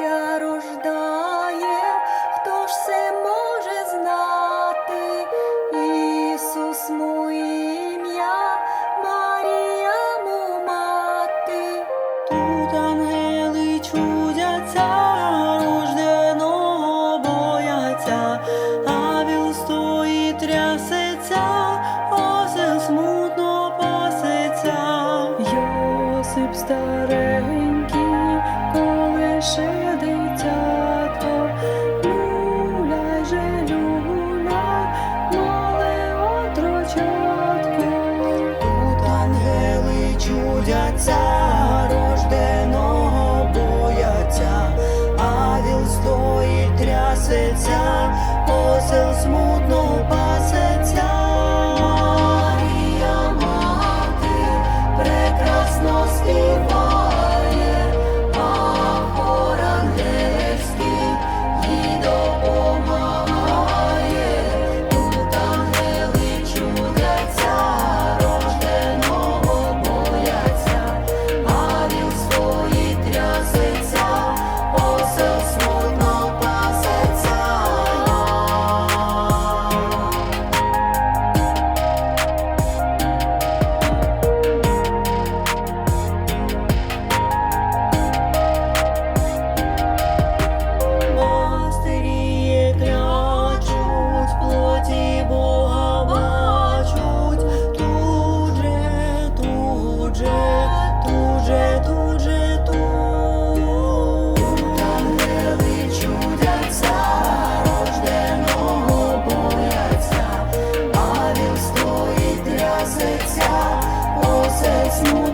життя рождає, хто ж все може знати, Ісус му ім'я, Марія му мати, тут ангели чудяться, рожденого бояться, а він стоїть трясеться, осен смутно пасеться, Йосип старенький. Ще бояться, рожденого бояться, а він стоїть трясеться, посел смутно пасеться. says no.